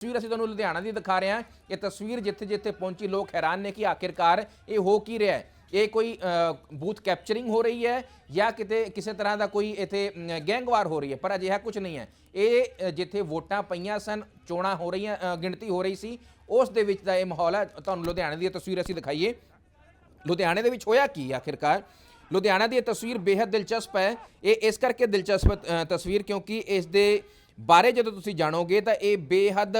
ਤਸਵੀਰ ਅਸੀਂ ਤੁਹਾਨੂੰ ਲੁਧਿਆਣਾ ਦੀ ਦਿਖਾ ਰਹੇ ਹਾਂ। ਇਹ ਤਸਵੀਰ ਜਿੱਥੇ ਜਿੱਥੇ ਪਹੁੰਚੀ, ਲੋਕ ਹੈਰਾਨ ਨੇ ਕਿ ਆਖਿਰਕਾਰ ਇਹ ਹੋ ਕੀ ਰਿਹਾ ਹੈ? ਇਹ ਕੋਈ ਬੂਥ ਕੈਪਚਰਿੰਗ ਹੋ ਰਹੀ ਹੈ ਜਾਂ ਕਿਤੇ ਕਿਸੇ ਤਰ੍ਹਾਂ ਦਾ ਕੋਈ ਇੱਥੇ ਗੈਂਗਵਾਰ ਹੋ ਰਹੀ ਹੈ? ਪਰ ਅਜਿਹਾ ਕੁਝ ਨਹੀਂ ਹੈ। ਇਹ ਜਿੱਥੇ ਵੋਟਾਂ ਪਈਆਂ ਸਨ, ਚੋਣਾਂ ਹੋ ਰਹੀਆਂ ਗਿਣਤੀ ਹੋ ਰਹੀ ਸੀ, ਉਸ ਦੇ ਵਿੱਚ ਦਾ ਇਹ ਮਾਹੌਲ ਹੈ। ਤੁਹਾਨੂੰ ਲੁਧਿਆਣੇ ਦੀ ਇਹ ਤਸਵੀਰ ਅਸੀਂ ਦਿਖਾਈਏ। ਲੁਧਿਆਣੇ ਦੇ ਵਿੱਚ ਹੋਇਆ ਕੀ ਆਖਿਰਕਾਰ? ਲੁਧਿਆਣਾ ਦੀ ਇਹ ਤਸਵੀਰ ਬੇहद ਦਿਲਚਸਪ ਹੈ। ਇਹ ਇਸ ਕਰਕੇ ਦਿਲਚਸਪ ਤਸਵੀਰ ਕਿਉਂਕਿ ਇਸ ਦੇ ਬਾਰੇ ਜਦੋਂ ਤੁਸੀਂ ਜਾਣੋਗੇ ਤਾਂ ਇਹ ਬੇਹੱਦ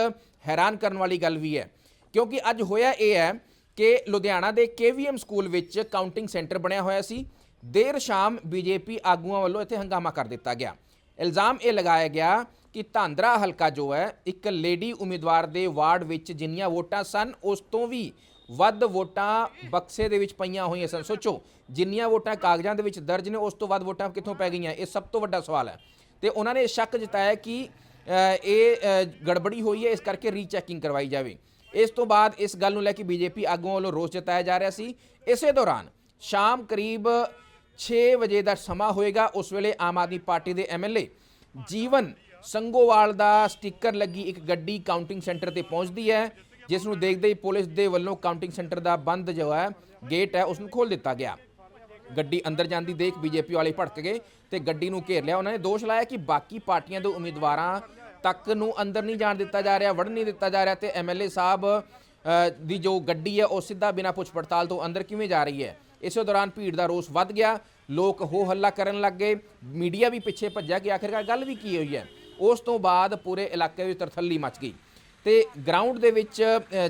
ਹੈਰਾਨ ਕਰਨ ਵਾਲੀ ਗੱਲ ਵੀ ਹੈ। ਕਿਉਂਕਿ ਅੱਜ ਹੋਇਆ ਇਹ ਹੈ ਕਿ ਲੁਧਿਆਣਾ ਦੇ ਕੇਵੀਐਮ ਸਕੂਲ ਵਿੱਚ ਕਾਊਂਟਿੰਗ ਸੈਂਟਰ ਬਣਿਆ ਹੋਇਆ ਸੀ। ਦੇਰ ਸ਼ਾਮ ਬੀਜੇਪੀ ਆਗੂਆਂ ਵੱਲੋਂ ਇੱਥੇ ਹੰਗਾਮਾ ਕਰ ਦਿੱਤਾ ਗਿਆ। ਇਲਜ਼ਾਮ ਇਹ ਲਗਾਇਆ ਗਿਆ ਕਿ ਧਾਂਦਰਾ ਹਲਕਾ ਜੋ ਹੈ, ਇੱਕ ਲੇਡੀ ਉਮੀਦਵਾਰ ਦੇ ਵਾਰਡ ਵਿੱਚ ਜਿੰਨੀਆਂ ਵੋਟਾਂ ਸਨ, ਉਸ ਤੋਂ ਵੀ ਵੱਧ ਵੋਟਾਂ ਬਕਸੇ ਦੇ ਵਿੱਚ ਪਈਆਂ ਹੋਈਆਂ ਸਨ। ਸੋਚੋ, ਜਿੰਨੀਆਂ ਵੋਟਾਂ ਕਾਗਜ਼ਾਂ ਦੇ ਵਿੱਚ ਦਰਜ ਨੇ, ਉਸ ਤੋਂ ਵੱਧ ਵੋਟਾਂ ਕਿੱਥੋਂ ਪੈ ਗਈਆਂ? ਇਹ ਸਭ ਤੋਂ ਵੱਡਾ ਸਵਾਲ ਹੈ। ਤੇ ਉਹਨਾਂ ਨੇ ਸ਼ੱਕ ਜਤਾਇਆ ਕਿ ਇਹ ਗੜਬੜੀ ਹੋਈ ਹੈ, ਇਸ ਕਰਕੇ ਰੀਚੈਕਿੰਗ ਕਰਵਾਈ ਜਾਵੇ। ਇਸ ਤੋਂ ਬਾਅਦ ਇਸ ਗੱਲ ਨੂੰ ਲੈ ਕੇ ਬੀਜੇਪੀ ਆਗੂਆਂ ਵੱਲੋਂ ਰੋਸ ਜਤਾਇਆ ਜਾ ਰਿਹਾ ਸੀ। ਇਸੇ ਦੌਰਾਨ ਸ਼ਾਮ ਕਰੀਬ 6 ਵਜੇ ਦਾ ਸਮਾਂ ਹੋਏਗਾ, ਉਸ ਵੇਲੇ ਆਮ ਆਦਮੀ ਪਾਰਟੀ ਦੇ ਐਮਐਲਏ ਜੀਵਨ ਸੰਗੋਵਾਲ ਦਾ ਸਟicker ਲੱਗੀ ਇੱਕ ਗੱਡੀ ਕਾਊਂਟਿੰਗ ਸੈਂਟਰ ਤੇ ਪਹੁੰਚਦੀ ਹੈ, ਜਿਸ ਨੂੰ ਦੇਖਦੇ ਹੀ ਪੁਲਿਸ ਦੇ ਵੱਲੋਂ ਕਾਊਂਟਿੰਗ ਸੈਂਟਰ ਦਾ ਬੰਦ ਜੋ ਹੈ, ਗੇਟ ਹੈ, ਉਸ ਨੂੰ ਖੋਲ ਦਿੱਤਾ ਗਿਆ। ਗੱਡੀ ਅੰਦਰ ਜਾਂਦੀ ਦੇਖ ਬੀਜੇਪੀ ਵਾਲੇ ਭੜਕ ਗਏ ਤੇ ਗੱਡੀ ਨੂੰ ਘੇਰ ਲਿਆ। ਉਹਨਾਂ ਨੇ ਦੋਸ਼ ਲਾਇਆ ਕਿ ਬਾਕੀ ਪਾਰਟੀਆਂ ਦੇ ਉਮੀਦਵਾਰਾਂ ਤੱਕ ਨੂੰ ਅੰਦਰ ਨਹੀਂ ਜਾਣ ਦਿੱਤਾ ਜਾ ਰਿਹਾ, ਵੜਨ ਨਹੀਂ ਦਿੱਤਾ ਜਾ ਰਿਹਾ ਤੇ ਐਮਐਲਏ ਸਾਹਿਬ ਦੀ ਜੋ ਗੱਡੀ ਹੈ ਉਹ ਸਿੱਧਾ ਬਿਨਾਂ ਪੁੱਛ ਪੜਤਾਲ ਤੋਂ ਅੰਦਰ ਕਿਵੇਂ ਜਾ ਰਹੀ ਹੈ? ਇਸੇ ਦੌਰਾਨ ਭੀੜ ਦਾ ਰੋਸ ਵੱਧ ਗਿਆ, ਲੋਕ ਹੋ ਹੱਲਾ ਕਰਨ ਲੱਗ ਗਏ, ਮੀਡੀਆ ਵੀ ਪਿੱਛੇ ਭੱਜਿਆ ਕਿ ਆਖਿਰਕਾਰ ਗੱਲ ਵੀ ਕੀ ਹੋਈ ਹੈ? ਉਸ ਤੋਂ ਬਾਅਦ ਪੂਰੇ ਇਲਾਕੇ ਵਿੱਚ ਤਰਥੱਲੀ ਮਚ ਗਈ। ਤੇ ਗਰਾਊਂਡ ਦੇ ਵਿੱਚ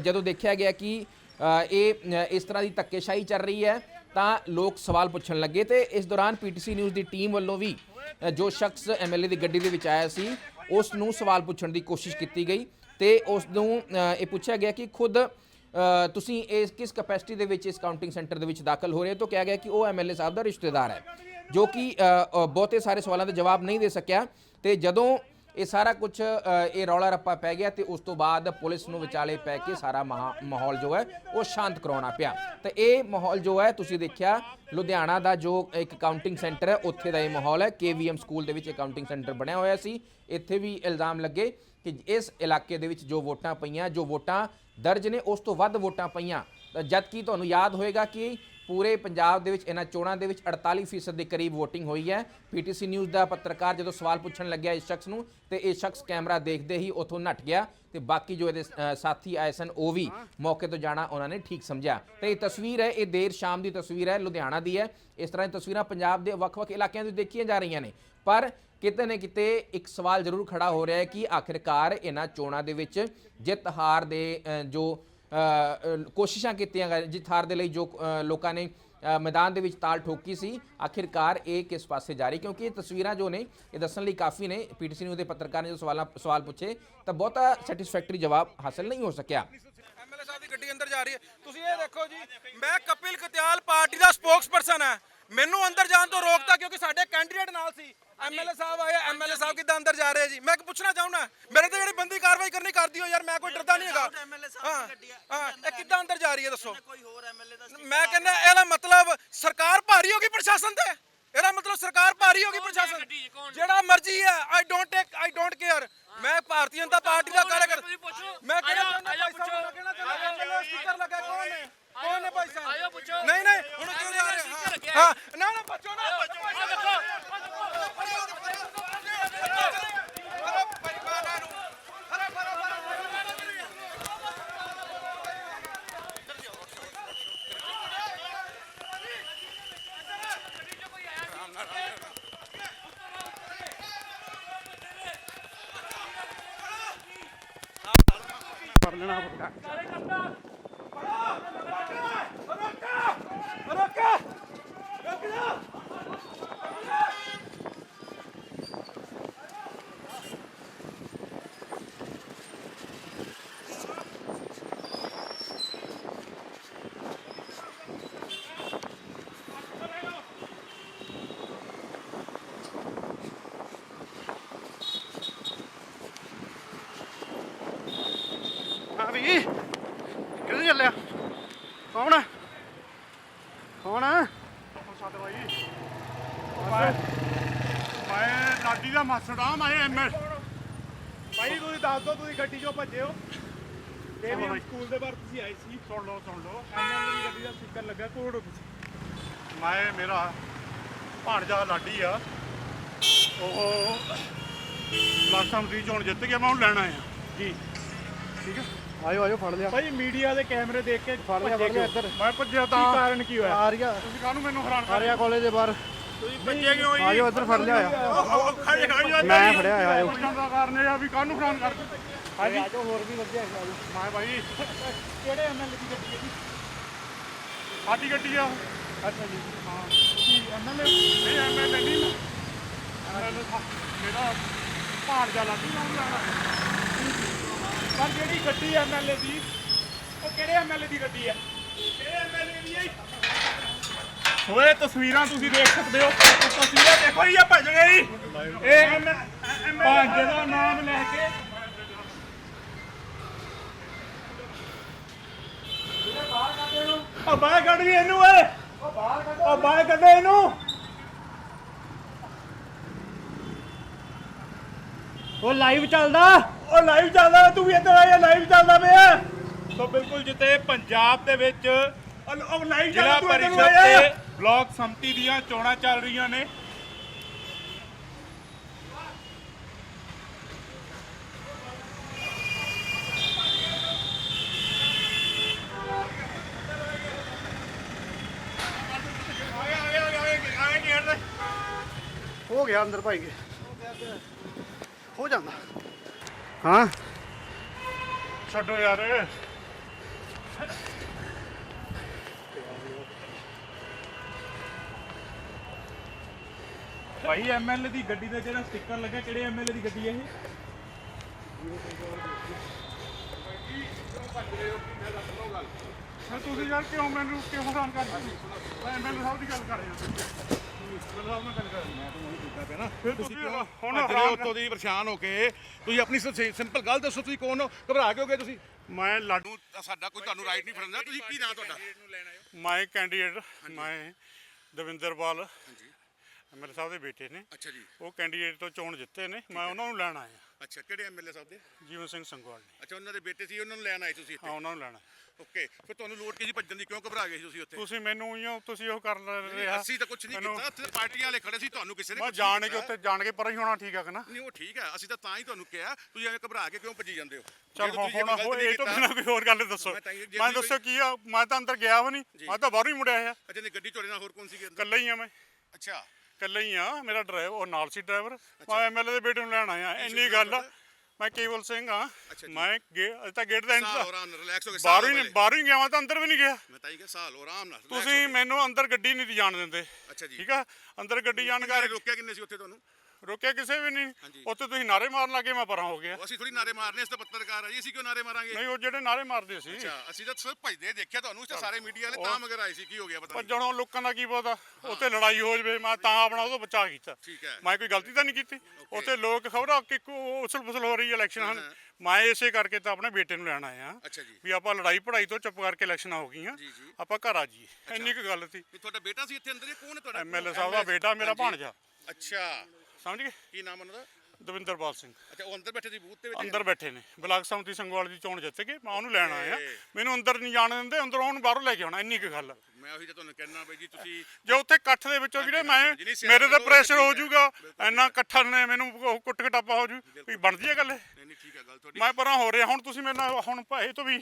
ਜਦੋਂ ਦੇਖਿਆ ਗਿਆ ਕਿ ਇਹ ਇਸ ਤਰ੍ਹਾਂ ਦੀ ਧੱਕੇਸ਼ਾਹੀ ਚੱਲ ਰਹੀ ਹੈ ਤਾਂ ਲੋਕ ਸਵਾਲ ਪੁੱਛਣ ਲੱਗੇ ਤੇ ਇਸ ਦੌਰਾਨ ਪੀਟੀਸੀ ਨਿਊਜ਼ ਦੀ ਟੀਮ ਵੱਲੋਂ ਵੀ ਜੋ ਸ਼ਖਸ ਐਮਐਲਏ ਦੀ ਗੱਡੀ ਦੇ ਵਿੱਚ ਆਇਆ ਸੀ, ਉਸ ਨੂੰ ਸਵਾਲ ਪੁੱਛਣ ਦੀ ਕੋਸ਼ਿਸ਼ ਕੀਤੀ ਗਈ ਤੇ ਉਸ ਨੂੰ ਇਹ ਪੁੱਛਿਆ ਗਿਆ ਕਿ ਖੁਦ ਤੁਸੀਂ ਇਸ ਕਿਸ ਕਪੈਸਿਟੀ ਦੇ ਵਿੱਚ ਇਸ ਕਾਊਂਟਿੰਗ ਸੈਂਟਰ ਦੇ ਵਿੱਚ ਦਾਖਲ ਹੋ ਰਹੇ ਹੋ? ਤਾਂ ਕਿਹਾ ਗਿਆ ਕਿ ਉਹ ਐਮਐਲਏ ਸਾਹਿਬ ਦਾ ਰਿਸ਼ਤੇਦਾਰ ਹੈ, ਜੋ ਕਿ ਬਹੁਤੇ ਸਾਰੇ ਸਵਾਲਾਂ ਦਾ ਜਵਾਬ ਨਹੀਂ ਦੇ ਸਕਿਆ ਤੇ ਜਦੋਂ ਇਹ ਸਾਰਾ ਕੁਝ ਇਹ ਰੌਲਾ ਰੱਪਾ ਪੈ ਗਿਆ ਤੇ ਉਸ ਤੋਂ ਬਾਅਦ ਪੁਲਿਸ ਨੂੰ ਵਿਚਾਲੇ ਪੈ ਕੇ ਸਾਰਾ ਮਹਾ- ਮਾਹੌਲ ਜੋ ਹੈ ਉਹ ਸ਼ਾਂਤ ਕਰਾਉਣਾ ਪਿਆ। ਤੇ ਇਹ ਮਾਹੌਲ ਜੋ ਹੈ, ਤੁਸੀਂ ਦੇਖਿਆ, ਲੁਧਿਆਣਾ ਦਾ ਜੋ ਇੱਕ ਕਾਊਂਟਿੰਗ ਸੈਂਟਰ ਹੈ, ਉੱਥੇ ਦਾ ਇਹ ਮਾਹੌਲ ਹੈ। ਕੇਵੀਐਮ ਸਕੂਲ ਦੇ ਵਿੱਚ ਇੱਕ ਕਾਊਂਟਿੰਗ ਸੈਂਟਰ ਬਣਿਆ ਹੋਇਆ ਸੀ। ਇੱਥੇ ਵੀ ਇਲਜ਼ਾਮ ਲੱਗੇ ਕਿ ਇਸ ਇਲਾਕੇ ਦੇ ਵਿੱਚ ਜੋ ਵੋਟਾਂ ਪਈਆਂ, ਜੋ ਵੋਟਾਂ ਦਰਜ ਨੇ, ਉਸ ਤੋਂ ਵੱਧ ਵੋਟਾਂ ਪਈਆਂ। ਜਦਕਿ ਤੁਹਾਨੂੰ ਯਾਦ ਹੋਏਗਾ ਕਿ ਪੂਰੇ ਪੰਜਾਬ ਦੇ ਵਿੱਚ, ਇਹਨਾਂ ਚੋਣਾਂ ਦੇ ਵਿੱਚ 48% ਦੇ ਕਰੀਬ VOTING ਹੋਈ ਹੈ। ਪੀਟੀਸੀ ਨਿਊਜ਼ ਦਾ ਪੱਤਰਕਾਰ ਜਦੋਂ ਸਵਾਲ ਪੁੱਛਣ ਲੱਗਿਆ ਇਸ ਸ਼ਖਸ ਨੂੰ, ਤੇ ਇਹ ਸ਼ਖਸ ਕੈਮਰਾ ਦੇਖਦੇ ਹੀ ਉੱਥੋਂ ਨੱਟ ਗਿਆ ਤੇ ਬਾਕੀ ਜੋ ਇਹਦੇ ਸਾਥੀ ਆਏ ਸਨ, ਉਹ ਵੀ ਮੌਕੇ ਤੋਂ ਜਾਣਾ ਉਹਨਾਂ ਨੇ ਠੀਕ ਸਮਝਿਆ। ਤੇ ਇਹ ਤਸਵੀਰ ਹੈ, ਇਹ ਦੇਰ ਸ਼ਾਮ ਦੀ ਤਸਵੀਰ ਹੈ, ਲੁਧਿਆਣਾ ਦੀ ਹੈ। ਇਸ ਤਰ੍ਹਾਂ ਦੀ ਤਸਵੀਰਾਂ ਪੰਜਾਬ ਦੇ ਵੱਖ-ਵੱਖ ਇਲਾਕਿਆਂ ਤੋਂ ਦੇਖੀਆਂ ਜਾ ਰਹੀਆਂ ਨੇ। ਪਰ ਕਿਤੇ ਨਾ ਕਿਤੇ ਇੱਕ ਸਵਾਲ ਜ਼ਰੂਰ ਖੜਾ ਹੋ ਰਿਹਾ ਹੈ ਕਿ ਆਖਿਰਕਾਰ ਇਹਨਾਂ ਚੋਣਾਂ ਦੇ ਵਿੱਚ ਜਿੱਤ ਹਾਰ ਦੇ ਜੋ ਕੋਸ਼ਿਸ਼ਾਂ ਕੀਤੀਆਂ ਗਈਆਂ। ਜਿੱਤ ਹਾਰ ਦੇ ਲਈ ਜੋ ਲੋਕਾਂ ਨੇ ਮੈਦਾਨ ਦੇ ਵਿੱਚ ਤਾਲ ਠੋਕੀ ਸੀ, ਆਖਿਰਕਾਰ ਇਹ ਕਿਸ ਪਾਸੇ ਜਾ ਰਹੀ? ਕਿਉਂਕਿ ਇਹ ਤਸਵੀਰਾਂ ਜੋ ਨੇ, ਇਹ ਦੱਸਣ ਲਈ ਕਾਫੀ ਨੇ। ਪੀਟੀਸੀ ਨਿਊਜ਼ ਦੇ ਪੱਤਰਕਾਰ ਨੇ ਜੋ ਸਵਾਲਾਂ, ਸਵਾਲ ਪੁੱਛੇ, ਤਾਂ ਬਹੁਤਾ ਸੈਟੀਸਫੈਕਟਰੀ ਜਵਾਬ ਹਾਸਲ ਨਹੀਂ ਹੋ ਸਕਿਆ। ਐਮਐਲਏ ਸਾਹਿਬ ਦੀ ਗੱਡੀ ਅੰਦਰ ਜਾ ਰਹੀ ਹੈ। ਤੁਸੀਂ ਇਹ ਦੇਖੋ ਜੀ, ਮੈਂ ਕਪਿਲ ਕਤਿਆਲ ਪਾਰਟੀ ਦਾ ਸਪੋਕਸਪਰਸਨ ਹੈ। ਮੈਨੂੰ ਅੰਦਰ ਜਾਣ ਤੋਂ ਰੋਕਤਾ ਕਿਉਂਕਿ ਸਾਡੇ ਕੈਂਡੀਡੇਟ ਨਾਲ ਸੀ। ਐਮਐਲਏ ਸਾਹਿਬ ਆਏ ਐਮਐਲਏ ਸਾਹਿਬ ਕਿੱਦਾਂ ਅੰਦਰ ਜਾ ਰਹੇ ਜੀ? ਮੈਂ ਇੱਕ ਪੁੱਛਣਾ ਚਾਹੁੰਦਾ ਮੇਰੇ ਤੇ ਜਿਹੜੀ ਬੰਦੀ ਕਾਰਵਾਈ ਕਰਨੀ ਕਰਦੀ ਹੋ ਯਾਰ ਮੈਂ ਕੋਈ ਡਰਦਾ ਨਹੀਂ ਹੈਗਾ। ਹਾਂ ਹਾਂ ਇਹ ਕਿੱਦਾਂ ਅੰਦਰ ਜਾ ਰਹੀ ਹੈ ਦੱਸੋ। ਕੋਈ ਹੋਰ ਐਮਐਲਏ ਦਾ ਮੈਂ ਕਹਿੰਦਾ ਇਹਦਾ ਮਤਲਬ ਸਰਕਾਰ ਭਾਰੀ ਹੋ ਗਈ ਪ੍ਰਸ਼ਾਸਨ ਤੇ। ਇਹਦਾ ਮਤਲਬ ਸਰਕਾਰ ਭਾਰੀ ਹੋ ਗਈ ਪ੍ਰਸ਼ਾਸਨ। ਜਿਹੜਾ ਮਰਜ਼ੀ ਹੈ I don't take I don't care ਮੈਂ ਭਾਰਤੀ ਜਨਤਾ ਪਾਰਟੀ ਦਾ ਕਾਰਜਕਰ ਮੈਂ ਕਹਿਣਾ ਚਾਹੁੰਦਾ ਭਾਈ ਸਾਹਿਬ ਨੂੰ ਕਹਿਣਾ ਚਾਹੁੰਦਾ ਐਮਐਲਏ ਸਟicker ਲੱਗਾ ਕੌਣ ਹੈ? ਕੌਣ ਹੈ ਭਾਈ ਸਾਹਿਬ। ਨਹੀਂ ਨਹੀਂ ਹੁਣ ਕਿਉਂ ਜਾ ਰਹੇ ਹਾਂ। ਹਾਂ ਨਾ ਨਾ ਬੱਚੋ ਨਾ ਹਾਂ ਵੀ ਕਿੱਥੇ ਚੱਲਿਆ ਕੌਣ ਹੈ ਕੌਣ ਹੈ ਸਤ ਭਾਈ ਮੈਂ ਭਾਈ ਤੁਸੀਂ ਦੱਸ ਦਿਓ ਤੁਸੀਂ ਗੱਡੀ 'ਚੋਂ ਭੱਜੇ ਹੋ। ਬਾਈ। ਸਕੂਲ ਦੇ ਬਾਹਰ ਤੁਸੀਂ ਆਏ ਸੀ। ਸੁਣ ਲਓ ਸੁਣ ਲਓ। ਐਮਐਲਏ ਦੀ ਗੱਡੀ ਦਾ ਸਟicker ਲੱਗਾ ਕੋੜ ਤੁਸੀਂ। ਮੈਂ ਮੇਰਾ ਭਾਣਜਾ ਲਾਡੀ ਆ। ਉਹ ਲਾਸਾਂ ਦੀ ਚੋਣ ਜਿੱਤ ਗਿਆ ਮੈਂ ਉਹਨੂੰ ਲੈਣਾ ਆ ਜੀ। ਠੀਕ ਹੈ ਆਜੋ ਆਜੋ ਫੜ ਲਿਆ। ਭਾਈ ਮੀਡੀਆ ਦੇ ਕੈਮਰੇ ਦੇਖ ਕੇ ਫੜ ਲਿਆ ਫੜ ਲਿਆ? ਇੱਧਰ। ਮੈਂ ਭੱਜਿਆ ਕੀ ਤਾਂ ਕਾਰਨ ਕੀ ਹੋਇਆ? ਆ ਰਿਹਾ। ਤੁਸੀਂ ਕਾਹਨੂੰ ਮੈਨੂੰ ਹੈਰਾਨ ਕਰ ਆਰਿਆ ਕਾਲਜ ਦੇ ਬਾਹਰ। ਤੁਸੀਂ ਭੱਜੇ ਕਿਉਂ ਜੀ? ਆਜੋ ਇੱਧਰ ਫੜ ਲਿਆ ਆ। ਮੈਂ ਫੜਿਆ ਆ, ਆਇਓ। ਪੁੱਛਣ ਦਾ ਕਾਰਨ ਇਹ ਆ ਵੀ ਕਾਹਨੂੰ ਹੈਰਾਨ ਕਰ ਹਾਂਜੀ। ਆਜੋ ਹੋਰ ਵੀ ਵਧੀਆ ਆਜੋ ਮੈਂ ਭਾਈ ਕਿਹੜੇ ਐਮਐਲਏ ਦੀ ਗੱਡੀ ਹੈ ਜੀ? ਸਾਡੀ ਆ ਅੱਛਾ ਜੀ। ਹਾਂ। ਨਹੀਂ ਨਹੀਂ ਮੇਰਾ ਪਰ ਜਿਹੜੀ ਗੱਡੀ ਐਮਐਲਏ ਦੀ ਉਹ ਕਿਹੜੇ ਐਮਐਲਏ ਦੀ ਗੱਡੀ ਹੈ? ਕਿਹੜੇ ਐਮਐਲਏ ਦੀ ਹੈ ਓਏ ਤਸਵੀਰਾਂ ਤੁਸੀਂ ਦੇਖ ਸਕਦੇ ਹੋ। ਤਸਵੀਰਾਂ ਦੇਖੋ ਜੀ ਇਹ ਭੱਜ ਗਏ ਜੀ। ਇਹ ਭਾਂਜੇ ਦਾ ਨਾਮ ਲੈ ਕੇ। ਉਹ ਬਾਹਰ ਕੱਢ ਵੀ ਇਹਨੂੰ ਓਏ। ਉਹ ਬਾਹਰ ਕੱਢੋ ਇਹਨੂੰ। ਉਹ ਲਾਈਵ ਚੱਲਦਾ। ਉਹ ਲਾਈਵ ਚੱਲਦਾ ਤੂੰ ਵੀ ਇੱਧਰ ਆ ਜਾ ਲਾਈਵ ਚੱਲਦਾ ਪਿਆ। ਸੋ ਬਿਲਕੁਲ ਜਿੱਤੇ ਪੰਜਾਬ ਦੇ ਵਿੱਚ ਉਹ- ਜ਼ਿਲ੍ਹਾ ਪਰਿਸ਼ਦ। ਤੇ ਬਲਾਕ ਸੰਮਤੀ ਦੀਆਂ ਚੋਣਾਂ ਚੱਲ ਰਹੀਆਂ ਨੇ। ਹੋ ਗਿਆ ਅੰਦਰ ਭਾਈ ਕੇ। ਹੋ ਜਾਂਦਾ। ਹਾਂ। ਛੱਡੋ ਯਾਰ। ਭਾਈ ਐਮਐਲਏ ਦੀ ਗੱਡੀ ਦਾ ਜਿਹੜਾ ਸਟicker ਲੱਗਾ ਕਿਹੜੇ ਐਮਐਲਏ ਦੀ ਗੱਡੀ ਹੈ ਇਹ? ਤੁਸੀਂ ਯਾਰ ਕਿਉਂ ਮੈਨੂੰ ਕਿਉਂ ਹੈਰਾਨ ਕਰ ਰਹੇ ਹੋ? ਮੈਂ ਐਮਐਲਏ ਸਾਹਿਬ ਦੀ ਗੱਲ ਕਰ ਰਿਹਾ ਐਮਐਲਏ ਸਾਹਿਬ ਨਾਲ ਗੱਲ ਕਰ ਰਿਹਾ। ਮੈਂ ਤੁਹਾਨੂੰ ਕੀਤਾ ਪਿਆ ਨਾ। ਫਿਰ ਤੁਸੀਂ ਹੁਣ ਜਿਹੜੇ ਹੈਰਾਨ ਉੱਤੋਂ ਦੀ ਪਰੇਸ਼ਾਨ ਹੋ ਕੇ ਤੁਸੀਂ ਆਪਣੀ ਸਿੰਪਲ ਗੱਲ ਦੱਸੋ ਤੁਸੀਂ ਕੌਣ ਹੋ? ਘਬਰਾ ਕਿਉਂ ਗਏ ਤੁਸੀਂ? ਮੈਂ ਲਾਡੂ ਸਾਡਾ ਕੋਈ ਤੁਹਾਨੂੰ ਰਾਈਟ ਨਹੀਂ ਫੜਨਾ ਤੁਸੀਂ ਕੀ ਨਾਂ ਤੁਹਾਡਾ? ਮੈਂ ਕੈਂਡੀਡੇਟ ਮੈਂ ਦਵਿੰਦਰਪਾਲ ਐਮਐਲਏ ਸਾਹਿਬ ਦੇ ਬੇਟੇ ਨੇ। ਅੱਛਾ ਜੀ। ਉਹ ਕੈਂਡੀਡੇਟ ਤੋਂ ਚੋਣ ਜਿੱਤੇ ਨੇ। ਮੈਂ ਉਹਨਾਂ ਨੂੰ ਲੈਣ ਆਇਆ। ਅੱਛਾ ਕਿਹੜੇ ਐਮਐਲਏ ਸਾਹਿਬ ਦੇ? ਜੀਵਨ ਸਿੰਘ ਸੰਗਵਾਲ ਨੇ। ਅੱਛਾ ਉਹਨਾਂ ਦੇ ਬੇਟੇ ਸੀ ਉਹਨਾਂ ਨੂੰ ਲੈਣ ਆਏ ਤੁਸੀਂ ਹਾਂ ਇੱਥੇ ਉਹਨਾਂ ਨੂੰ ਲੈਣਾ ਓਕੇ ਫਿਰ ਤੁਹਾਨੂੰ ਲੋੜ ਕੀ ਸੀ ਭੱਜਣ ਦੀ? ਕਿਉਂ ਘਬਰਾ ਗਏ ਸੀ ਤੁਸੀਂ ਉੱਥੇ? ਤੁਸੀਂ ਮੈਨੂੰ ਇਉਂ ਤੁਸੀਂ ਉਹ ਕਰ ਰਿਹਾ। ਅਸੀਂ ਤਾਂ ਕੁਝ ਨਹੀਂ ਮੈਨੂੰ- ਕੀਤਾ। ਉੱਥੇ ਤਾਂ ਪਾਰਟੀਆਂ ਵਾਲੇ ਖੜੇ ਸੀ ਤੁਹਾਨੂੰ ਕਿਸੇ ਨੇ ਮੈਂ ਕੁਛ ਜਾਣ ਕੇ ਕੀਤਾ। ਉੱਥੇ ਜਾਣ ਕੇ ਪਰਾਂ ਹੀ ਹੋਣਾ ਠੀਕ ਆ ਕਿ ਨਾ? ਨਹੀਂ ਉਹ ਠੀਕ ਹੈ ਅਸੀਂ ਤਾਂ ਤਾਂ ਹੀ ਤੁਹਾਨੂੰ ਕਿਹਾ। ਤੁਸੀਂ ਐਵੇਂ ਘਬਰਾ ਕੇ ਕਿਉਂ ਭੱਜੀ ਜਾਂਦੇ ਹੋ? ਚਲ ਹੁਣ ਤੁਸੀਂ ਹੁਣ ਗਲਤ ਹੋ ਨਹੀਂ ਇਹ ਤੋਂ ਕੀਤਾ- ਬਿਨਾਂ ਕੋਈ ਹੋਰ ਗੱਲ ਦੱਸੋ। ਮੈਂ ਤਾਂ ਇਹ- ਜੇ ਮੈਂ ਤੁਸੀਂ ਦੱਸੋ ਕੀ ਆ? ਮੈਂ ਤਾਂ ਅੰਦਰ ਗਿਆ ਵੀ ਨਹੀਂ। ਮੈਂ ਤਾਂ ਬਾਹਰੋਂ ਹੀ ਮੁੜਿਆ ਆ। ਅੱਛਾ ਨਹੀਂ ਗੱਡੀ ਤੁਹਾਡੇ ਨਾਲ ਹੋਰ ਕੌਣ ਸੀਗੇ ਅੰਦਰ ਇਕੱਲਾ ਹੀ ਆ ਮੈਂ। ਅੱਛਾ। ਇਕੱਲਾ ਹੀ ਆ ਮੇਰਾ ਡਰਾਈਵਰ ਉਹ ਨਾਲ ਸੀ ਡਰਾਈਵਰ ਮੈਂ ਐਮਐਲਏ ਦੇ ਬੇਟੇ ਨੂੰ ਲੈਣ ਆਇਆ ਇੰਨੀ ਗੱਲ ਆ। ਮੈਂ ਕੇਵਲ ਸਿੰਘ ਆ। ਮੈਂ ਅਜੇ ਤਾਂ ਗੇਟ ਦਾ ਸਾਹ ਐਂਟਰ ਰਿਲੈਕਸ ਹੋ ਕੇ ਬਾਹਰੋਂ ਹੀ ਬਾਹਰੋਂ ਹੀ ਗਿਆ ਮੈਂ ਤਾਂ ਅੰਦਰ ਵੀ ਨਹੀਂ ਗਿਆ। ਮੈਂ ਤਾਂ ਇਹ ਕਿ ਸਾਹ ਲਓ ਆਰਾਮ ਨਾਲ ਤੁਸੀਂ ਹੋ। ਮੈਨੂੰ ਅੰਦਰ ਗੱਡੀ ਨਹੀਂ ਜਾਣ ਦਿੰਦੇ। ਅੱਛਾ ਜੀ। ਠੀਕ ਆ? ਅੰਦਰ ਗੱਡੀ ਜਾਣ ਕਿੰਨੇ ਕਰ ਰੋਕਿਆ ਕਿੰਨੇ ਸੀ ਉੱਥੇ ਤੁਹਾਨੂੰ? ਰੋਕਿਆ ਕਿਸੇ ਵੀ ਨਹੀਂ। ਉੱਥੇ ਤੁਸੀਂ ਨਾਰੇ ਮਾਰਨ ਲੱਗੇ ਮੈਂ ਪਰਾਂ ਹੋ ਗਿਆ। ਅਸੀਂ ਥੋੜੀ ਨਾਰੇ ਮਾਰਨੇ ਇਸ ਤਾਂ ਪੱਤਰਕਾਰ ਆ ਜੀ ਅਸੀਂ ਕਿਉਂ ਨਾਰੇ ਮਾਰਾਂਗੇ? ਨਹੀਂ ਉਹ ਜਿਹੜੇ ਨਾਰੇ ਮਾਰਦੇ ਸੀ। ਅੱਛਾ ਅਸੀਂ ਤਾਂ ਸਿਰਫ ਭਜਦੇ ਦੇਖਿਆ ਤੁਹਾਨੂੰ ਇਸ ਤਾਂ ਸਾਰੇ ਮੀਡੀਆ ਵਾਲੇ ਤਾਂ ਮਗਰ ਆਏ ਸੀ ਕੀ ਹੋ ਗਿਆ ਪਤਾ ਨਹੀਂ। ਭੱਜਣੋਂ ਲੋਕਾਂ ਦਾ ਕੀ ਪਤਾ? ਉੱਥੇ ਲੜਾਈ ਹੋ ਜਵੇ ਮੈਂ ਤਾਂ ਆਪਣਾ ਉਹਦਾ ਬਚਾਅ ਕੀਤਾ। ਮੈਂ ਕੋਈ ਗਲਤੀ ਤਾਂ ਨਹੀਂ ਕੀਤੀ। ਉੱਥੇ ਲੋਕ ਖਬਰਾਂ ਕਿ ਉਸਲ ਫਸਲ ਹੋ ਰਹੀ ਇਲੈਕਸ਼ਨ ਹਨ। ਮੈਂ ਇਸੇ ਕਰਕੇ ਤਾਂ ਆਪਣੇ ਬੇਟੇ ਨੂੰ ਲੈਣ ਆਇਆ। ਵੀ ਆਪਾਂ ਲੜਾਈ ਪੜਾਈ ਤੋਂ ਚੁੱਪ ਕਰਕੇ ਇਲੈਕਸ਼ਨਾਂ ਹੋ ਗਈਆਂ। ਆਪਾਂ ਘਰ ਆ ਜਾਈਏ। ਇੰਨੀ ਕੁ ਗੱਲ ਸੀ। ਤੁਹਾਡਾ ਬੇਟਾ ਸੀ ਇੱਥੇ ਅੰਦਰ ਇਹ ਕੌਣ ਹੈ ਤੁਹਾਡਾ? ਐਮਐਲਏ ਸਾਹਿਬ ਦਾ ਬੇਟਾ ਮੇਰਾ। ਭਾਣਜਾ। ਅੱਛਾ। ਸਮਝ ਗਏ? ਕੀ ਨਾਮ ਉਹਨਾਂ ਦਾ? ਦਵਿੰਦਰਪਾਲ ਸਿੰਘ। ਅੱਛਾ ਉਹ ਅੰਦਰ ਬੈਠੇ ਸੀ ਬੂਥ ਦੇ ਵਿੱਚ? ਅੰਦਰ ਬੈਠੇ ਨੇ। ਬਲਾਕ ਸੰਮਤੀ ਸੰਗਵਾਲ ਦੀ ਚੋਣ ਜਿੱਤ ਕੇ ਮੈਂ ਉਹਨੂੰ ਲੈਣ ਆਇਆ। ਮੈਨੂੰ ਅੰਦਰ ਨਹੀਂ ਜਾਣ ਦਿੰਦੇ ਅੰਦਰੋਂ ਉਹਨੂੰ ਬਾਹਰੋਂ ਲੈ ਕੇ ਆਉਣਾ ਇੰਨੀ ਕੁ ਗੱਲ ਮੈਂ ਉਹੀ ਤਾਂ ਤੁਹਾਨੂੰ ਕਹਿਣਾ ਬਈ ਜੀ ਤੁਸੀਂ ਜੇ ਉੱਥੇ ਇਕੱਠ ਦੇ ਵਿੱਚੋਂ ਵੀਰੇ ਮੈਂ ਮੇਰੇ ਤੇ ਪ੍ਰੈਸ਼ਰ ਹੋ। ਜਾਊਗਾ ਇੰਨਾ ਇਕੱਠਾ ਨੇ ਮੈਨੂੰ ਕੁੱਟ ਕਟਾਪਾ ਹੋ ਜੂ। ਵੀ ਬਣਦੀ ਹੈ ਗੱਲ ਨਹੀਂ ਨਹੀਂ ਠੀਕ ਹੈ ਗੱਲ ਤੁਹਾਡੀ। ਮੈਂ ਪਰਾਂ ਹੋ ਰਿਹਾ। ਹੁਣ ਤੁਸੀਂ ਮੇਰੇ ਨਾਲ ਹੁਣ ਭਾਏ ਤੋਂ ਵੀ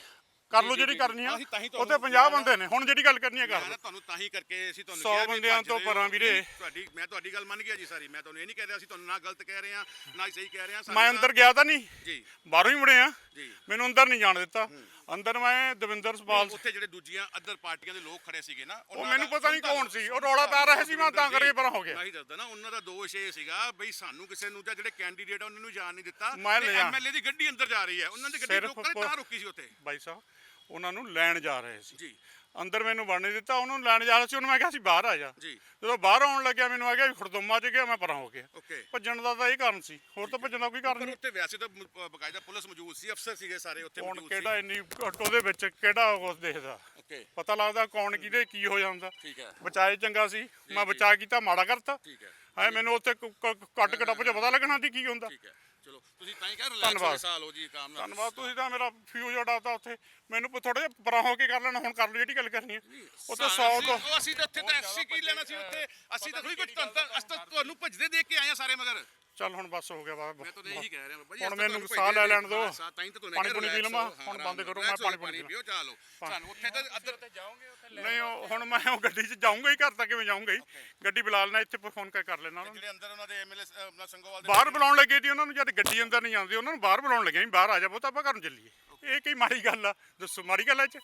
ਕਰ ਲਓ ਜਿਹੜੀ ਕਰਨੀ ਆ। ਉੱਥੇ ਤੁਹਾਨੂੰ 50 ਬੰਦੇ ਨੇ ਹੁਣ ਜਿਹੜੀ ਗੱਲ ਕਰਨੀ ਆ ਕਰ ਲਓ। ਤੁਹਾਨੂੰ ਤਾਂ ਹੀ ਕਰਕੇ ਅਸੀਂ ਤੁਹਾਨੂੰ ਸੌ ਕਿਹਾ ਵੀ ਬੰਦਿਆਂ ਤੋਂ। ਪਰਾਂ ਵੀਰੇ। ਤੁਹਾਡੀ ਮੈਂ ਤੁਹਾਡੀ ਗੱਲ ਮੰਨ ਗਿਆ ਜੀ ਸਾਰੀ। ਮੈਂ ਤੁਹਾਨੂੰ ਇਹ ਨਹੀਂ ਕਹਿ ਰਿਹਾ ਅਸੀਂ ਤੁਹਾਨੂੰ ਨਾ ਗਲਤ ਕਹਿ ਰਹੇ ਹਾਂ ਨਾ ਸਹੀ ਕਹਿ ਰਹੇ ਮੈਂ ਅੰਦਰ ਗਿਆ ਤਾਂ ਨਹੀਂ। ਜੀ। ਬਾਹਰੋਂ ਹੀ ਮੁੜਿਆ ਜੀ। ਮੈਨੂੰ ਅੰਦਰ ਨਹੀਂ ਜਾਣ ਦਿੱਤਾ। ਅੰਦਰ ਮੈਂ ਦਵਿੰਦਰ ਸਪਾਲ ਉੱਥੇ ਜਿਹੜੇ ਦੂਜੀਆਂ ਅਦਰ ਪਾਰਟੀਆਂ ਦੇ ਲੋਕ ਖੜੇ ਸੀਗੇ ਨਾ ਉਹ ਮੈਨੂੰ ਪਤਾ ਨਹੀਂ ਕੌਣ ਸੀ ਉਹ ਰੌਲਾ ਪਾ ਰਿਹਾ ਸੀ ਮੈਂ ਤਾਂ ਕਰਕੇ ਪਰਾਂ ਹੋ ਗਿਆ। ਮੈਂ ਹੀ ਦੱਸਦਾ ਨਾ ਉਹਨਾਂ ਦਾ ਦੋਸ਼ ਇਹ ਸੀਗਾ ਬਈ ਸਾਨੂੰ ਕਿਸੇ ਨੂੰ ਜਾਂ ਜਿਹੜੇ ਕੈਂਡੀਡੇਟ ਆ ਉਹਨਾਂ ਨੂੰ ਜਾਣ ਨਹੀਂ ਦਿੱਤਾ। ਐਮਐਲਏ ਦੀ ਗੱਡੀ ਅੰਦਰ ਜਾ ਰਹੀ ਹੈ। ਉਹਨਾਂ ਦੀ ਗੱਡੀ ਪ- ਤਾਂ ਰੋਕੀ ਸੀ ਉੱਥੇ। ਬਾਈ ਸਾਹਿਬ ਉਹਨਾਂ ਨੂੰ ਲੈਣ ਜਾ ਰਹੇ ਸੀ। ਜੀ। ਅੰਦਰ ਮੈਨੂੰ ਵੜਨ ਨਹੀਂ ਦਿੱਤਾ ਉਹਨੂੰ ਲੈਣ ਜਾ ਰਿਹਾ ਸੀ ਉਹਨੂੰ ਮੈਂ ਕਿਹਾ ਸੀ ਬਾਹਰ ਆ ਜਾ। ਜੀ। ਜਦੋਂ ਬਾਹਰ ਆਉਣ ਲੱਗਿਆ ਮੈਨੂੰ ਆ ਗਿਆ ਵੀ ਖੁਰਦੁੰਮਾ ਚ ਗਿਆ ਮੈਂ ਪਰਾਂ ਹੋ ਗਿਆ। ਓਕੇ। ਭੱਜਣ ਦਾ ਤਾਂ ਇਹ ਕਾਰਨ ਸੀ ਹੋਰ ਤਾਂ ਭੱਜਣ ਦਾ ਕੋਈ ਕਾਰਨ ਪਰ ਨਹੀਂ। ਉੱਥੇ ਵੈਸੇ ਤਾਂ ਮ- ਬਕਾਇਦਾ ਪੁਲਿਸ ਮੌਜੂਦ ਸੀ ਅਫਸਰ ਸੀਗੇ ਸਾਰੇ ਉੱਥੇ ਹੁਣ ਮੌਜੂਦ ਸੀ। ਕਿਹੜਾ ਇੰਨੀ ਘੱਟ ਉਹਦੇ ਵਿੱਚ ਕਿਹੜਾ ਕੁਝ ਦੇਖਦਾ? ਓਕੇ। ਪਤਾ ਲੱਗਦਾ ਕੌਣ ਕਿਹਦੇ ਕੀ ਹੋ ਜਾਂਦਾ। ਠੀਕ ਹੈ। ਬਚਾਏ ਚੰਗਾ ਸੀ ਮੈਂ। ਬਚਾ ਕੀਤਾ ਮਾੜਾ ਕਰਤਾ। ਠੀਕ ਹੈ। ਹਾਏ ਮੈਨੂੰ ਉੱਥੇ ਕੱਟ ਕਟੱਪ ਚ ਪਤਾ ਲੱਗਣਾ ਸੀ ਕੀ ਹੁੰਦਾ। ਠੀਕ ਹੈ। ਚਲੋ ਤੁਸੀਂ ਤਾਂ ਹੀ ਕਹਿ ਰਿਲੈਕਸ ਹੋ ਧੰਨਵਾਦ। ਕੇ ਸਾਲ ਹੋ ਜੀ ਕੰਮ ਨਾਲ। ਧੰਨਵਾਦ ਤੁਸੀਂ ਤਾਂ ਮੇਰਾ ਫਿਊਜ਼ ਉਡਾਤਾ ਉੱਥੇ ਮੈਨੂੰ ਥੋੜਾ ਜਿਹਾ ਪਰਾਂ ਹੋ ਕੇ ਕਰ ਲੈਣਾ ਹੁਣ ਕਰ ਲਓ ਜਿਹੜੀ ਗੱਲ ਕਰਨੀ ਹੈ। ਉੱਥੇ 100 ਅਸੀਂ- ਤੋਂ ਉਹ ਅਸੀਂ ਤਾਂ ਉੱਥੇ ਤਾਂ ਐਸੀ ਕੀ ਲੈਣਾ ਸੀ ਉੱਥੇ? ਅਸੀਂ ਤਾਂ ਥੋੜੀ ਕੁਝ ਤੁਹਾਨੂੰ ਤੁਹਾਨੂੰ ਭੱਜਦੇ ਦੇਖ ਕੇ ਆਏ ਆ ਸਾਰੇ ਮਗਰ। ਚੱਲ ਹੁਣ ਬਸ ਹੋ ਗਿਆ ਵਾ। ਮੈਂ ਤਾਂ ਇਹੀ ਕਹਿ ਰਿਹਾ ਬਾਈ ਹੁਣ ਮੈਨੂੰ ਸਾਹ ਲੈ ਲੈਣ ਦਿਓ। ਤਾਂ ਤਾਂ ਤੁਹਾਨੂੰ ਪਾਣੀ ਪੂਣੀ ਪੀ ਲਵਾਂ ਹੁਣ ਬੰਦ ਕਰੋ ਮੈਂ ਪਾਣੀ ਪੂਣੀ ਪੀਓ ਚਲੋ ਸਾਨੂੰ ਉੱਥੇ ਤਾਂ ਅੱਧਰ ਨਹੀਂ ਉਹ ਹੁਣ ਮੈਂ ਉਹ ਗੱਡੀ 'ਚ ਜਾਊਂਗਾ ਹੀ ਘਰ ਤੱਕ ਕਿਵੇਂ ਜਾਊਂਗਾ ਹੀ। ਗੱਡੀ ਬੁਲਾ ਲੈਣਾ ਇੱਥੇ ਫੋਨ ਕਰ ਕਰ ਲੈਣਾ ਉਹਨਾਂ ਨੂੰ। ਜਿਹੜੇ ਅੰਦਰ ਉਹਨਾਂ ਦੇ ਐਮਐਲਏ ਆਪਣਾ ਸੰਗੋਵਾਲ ਦੇ ਬਾਹਰ ਬੁਲਾਉਣ ਲੱਗੇ ਸੀ ਉਹਨਾਂ ਨੂੰ ਜਦ ਗੱਡੀ ਅੰਦਰ ਨਹੀਂ ਆਉਂਦੀ ਉਹਨਾਂ ਨੂੰ ਬਾਹਰ ਬੁਲਾਉਣ ਲੱਗੇ ਸੀ ਬਾਹਰ ਆ ਜਾ ਪੁੱਤ ਆਪਾਂ ਘਰ ਨੂੰ ਚੱਲੀਏ ਇਹ ਕੀ ਮਾੜੀ ਗੱਲ ਆ? ਦੱਸੋ ਮਾੜੀ ਗੱਲ ਆ ਇਹ 'ਚ?